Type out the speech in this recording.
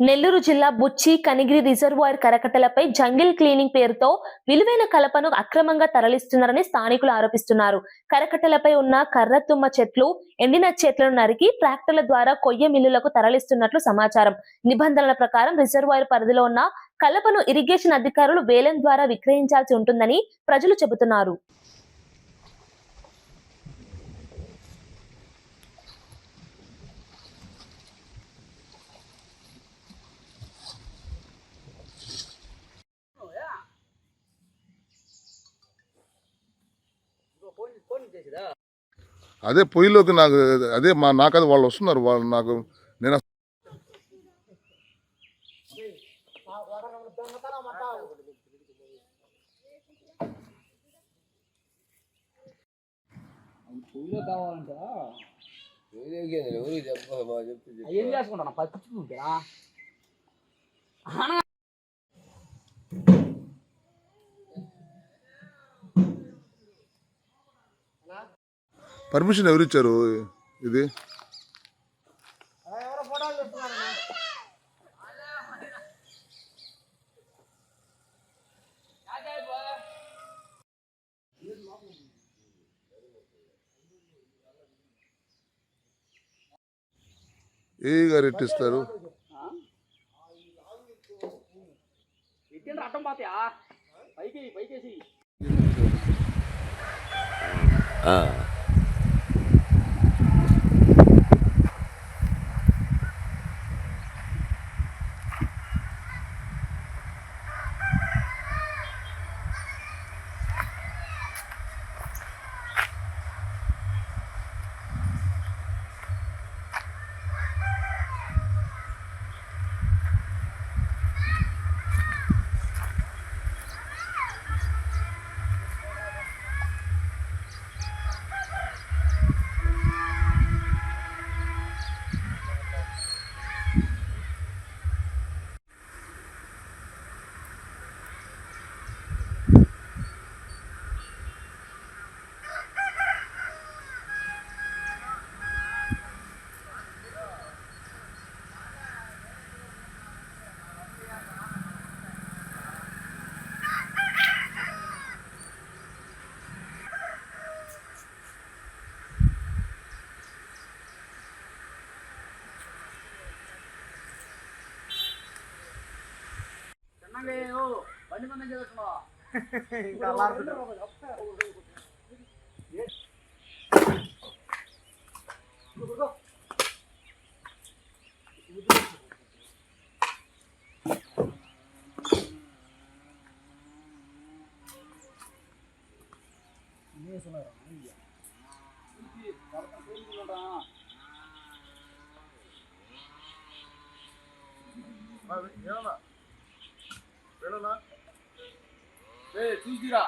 నెల్లూరు జిల్లా బుచ్చి కనిగిరి రిజర్వాయర్ కరకట్టలపై jungle cleaning పేరుతో విలువైన కలపను అక్రమంగా తరలిస్తున్నారని స్థానికులు ఆరోపిస్తున్నారు. కరకట్టలపై ఉన్న కర్రతుమ్మ చెట్లు ఎండిన చెట్లను నరికి ట్రాక్టర్ల ద్వారా కొయ్య మిల్లులకు తరలిస్తున్నట్లు సమాచారం. నిబంధనల ప్రకారం రిజర్వాయర్ పరిధిలో ఉన్న కలపను ఇరిగేషన్ అధికారులు వేలం ద్వారా విక్రయించాల్సి ఉంటుందని ప్రజలు చెబుతున్నారు. అదే పొయ్యిలోకి నాకు అదే మా నాకది వాళ్ళు వస్తున్నారు వాళ్ళు నాకు నేను కావాలంట. చెప్పు. ఏం చేసుకుంటాను పచ్చిపుంటా పర్మిషన్ ఎవరు ఇచ్చారు ఇది? ఏ గారు ఎట్టిస్తారు పైకి పైకేసి. நல்லா இருக்கும் நீ சொன்னாரான் வேணா வேணா చూసిరా